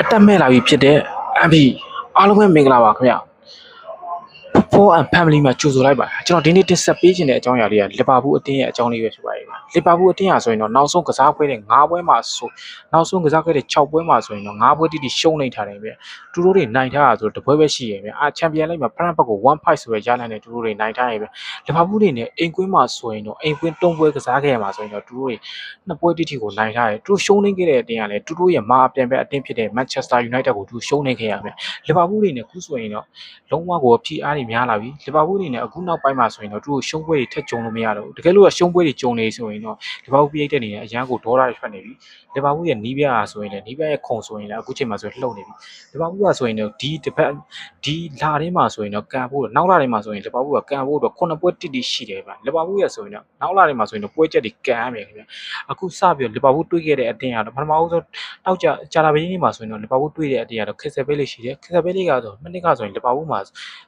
အတက်မဲ့လာပြီဖြစ်တဲ့အန်ဖီအားလုံးပဲမင်္ဂလာပါခင်ဗျာ For and Family မှာကြိုဆိုလိုက်ပါကျွန်တော်ဒီနေ့တင်ဆက်ပေးခြင်းတဲ့အကြောင်းအရာလေးကလီဗာပူးအတင်းရဲ့အကြောင်းလေးပဲဖြစ်ပါတယ်လီဗာပူးအတင်းဟာဆိုရင်တော့နောက်ဆုံးကစားပွဲတဲ့9ပွဲမှာဆိုနောက်ဆုံးကစားခဲ့တဲ့6ပွဲမှာဆိုရင်တော့9ပွဲတိတိရှုံးနေထားတယ်ဗျသူတို့တွေနိုင်ထားတာဆိုတပွဲပဲရှိရဗျအာချန်ပီယံလိမှာဖရန့်ဘက်ကို1-5ဆိုရရနိုင်တယ်သူတို့တွေနိုင်ထားရဗျလီဗာပူးတွေနဲ့အိမ်ကွင်းမှာဆိုရင်တော့အိမ်ကွင်း3ပွဲကစားခဲ့ရမှာဆိုရင်တော့သူတို့တွေနှစ်ပွဲတိတိကိုနိုင်ထားတယ်သူတို့ရှုံးနေခဲ့တဲ့အတင်းကလည်းသူတို့ရဲ့မာအပြန်ပဲအတင်းဖြစ်တဲ့ Manchester United ကိုသူရှုံးနေခဲ့ရဗျလီဗာပူးတွေနဲ့ခုဆိုရင်တော့လုံးဝကိုဖြီးအားတွေများလာပြီလီဗာပူးအနေနဲ့အခုနောက်ပိုင်းမှာဆိုရင်တော့သူတို့ရှုံးပွဲတွေထက်ကြုံလို့မရတော့ဘူးတကယ်လို့ကရှုံးပွဲတွေကြုံနေဆိုရင်တော့လီဗာပူးပြိတ်တဲ့အနေနဲ့အရန်ကိုဒေါ်လာတွေထွက်နေပြီလီဗာပူးရဲ့နီးပြားဆိုရင်လည်းနီးပြားရဲ့ခုံဆိုရင်လည်းအခုချိန်မှာဆိုလှုပ်နေပြီလီဗာပူးကဆိုရင်တော့ဒီတစ်ပတ်ဒီလာထဲမှာဆိုရင်တော့ကန်ဖို့နောက်လာထဲမှာဆိုရင်လီဗာပူးကကန်ဖို့တော့ခုနှစ်ပွဲတိတိရှိတယ်ဗျလီဗာပူးရဲ့ဆိုရင်တော့နောက်လာထဲမှာဆိုရင်တော့ပွဲချက်တွေကန်ရမယ်ခင်ဗျအခုစပြီးတော့လီဗာပူးတွေးခဲ့တဲ့အတင်းကတော့ပထမဦးဆုံးနောက်ကြဂျာလာဘီနီမှာဆိုရင်တော့လီဗာပူးတွေးတဲ့အတင်းကတော့ခက်ဆယ်ဘဲလေးရှိတယ်ခက်ဆယ်ဘဲလေးကတော့မနစ်ကဆိုရင်လီဗာပူးမှာ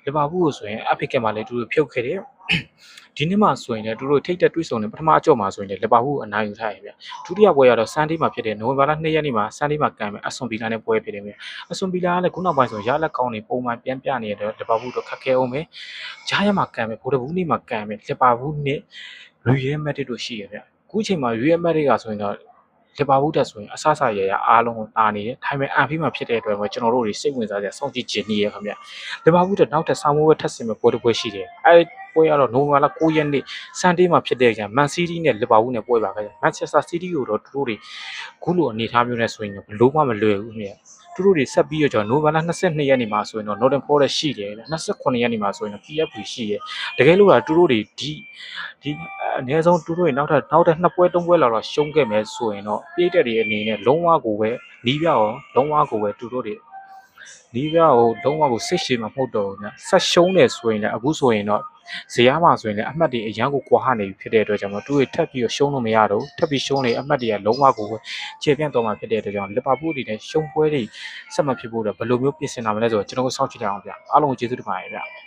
လီဗာပူးကိုဆိုရင်အဖရစ်ကမှာလည်းသူတို့ဖြုတ်ခဲ့တယ်ဒီနေ့မှဆိုရင်လည်းသူတို့ထိတ်တက်တွေးဆုံနေပထမအကြော့မှာဆိုရင်လည်းလီဗာပူးအနိုင်ယူထားရဗျဒုတိယပွဲကတော့ဆန်ဒေးမှာဖြစ်တဲ့နိုဝင်ဘာလ2ရက်နေ့မှာဆန်ဒေးမှာကန်မယ်အဆွန်ဗီလာနဲ့ပွဲဖြစ်တယ်ဗျအဆွန်ဗီလာကလည်းခုနောက်ပိုင်းဆိုရလက်ကောင်းနေပုံမှန်ပြန်ပြနေရတော့လီဗာပူးတော့ခက်ခဲအောင်ပဲဂျားရမှာကန်မယ်ဗိုလ်တဘူးနေ့မှာကန်မယ်လီဗာပူးနဲ့ရီယယ်မက်ဒရစ်တို့ရှိရဗျအခုချိန်မှာရီယယ်မက်ဒရစ်ကဆိုရင်တော့ လီဗာပူးတက်ဆိုရင်အဆအဆရရအားလုံးကိုတာနေတယ်ဒါပေမဲ့အန်ဖီမှာဖြစ်တဲ့အတွက်ပဲကျွန်တော်တို့တွေစိတ်ဝင်စားစရာစောင့်ကြည့်ခြင်းနေရခင်ဗျလီဗာပူးတက်နောက်ထပ်ဆောင်းမိုးပဲထပ်ဆင်မဲ့ပွဲတစ်ပွဲရှိတယ်အဲပွဲကတော့နိုဝင်ဘာလ9ရက်နေ့ဆန်ဒေးမှာဖြစ်တဲ့ကြမန်စီးတီးနဲ့လီဗာပူးနဲ့ပွဲပါခဲ့တယ်မန်ချက်စတာစီးတီးကိုတော့သူတို့တွေခုလိုအနေထားမျိုးနဲ့ဆိုရင်ဘလို့မှမလွယ်ဘူးမြင် သူတို့တွေဆက်ပြီးတော့ကျွန်တော်နိုဝင်ဘာလ22ရက်နေ့မှာဆိုရင်တော့ Northern Forest ရှိတယ်28ရက်နေ့မှာဆိုရင်တော့ PFP ရှိတယ်တကယ်လို့ကသူတို့တွေဒီဒီအနည်းဆုံးသူတို့တွေနောက်ထပ်နောက်ထပ်နှစ်ပွဲသုံးပွဲလောက်တော့ရှုံးခဲ့မယ်ဆိုရင်တော့ပြည့်တက်တွေအနေနဲ့လုံးဝကိုပဲနီးပြရောလုံးဝကိုပဲသူတို့တွေနီးပြကိုလုံးဝကိုစိတ်ရှည်မှာမဟုတ်တော့ဘူးညဆက်ရှုံးနေဆိုရင်လည်းအခုဆိုရင်တော့ ဇေယျမှာဆိုရင်လည်းအမှတ်တွေအရန်ကိုကွာဟနေပြီဖြစ်တဲ့အတွက်ကြောင့်မို့သူတွေထပ်ပြီးရှုံးလို့မရတော့ထပ်ပြီးရှုံးနေအမှတ်တွေကလုံးဝကိုခြေပြန့်တော့မှာဖြစ်တဲ့အတွက်ကြောင့်လီဗာပူးအနေနဲ့ရှုံးပွဲတွေဆက်မဖြစ်ဖို့တော့ဘယ်လိုမျိုးပြင်ဆင်တာမလဲဆိုတော့ကျွန်တော်တို့စောင့်ကြည့်ကြအောင်ဗျအားလုံးကိုကျေးဇူးတင်ပါတယ်ဗျ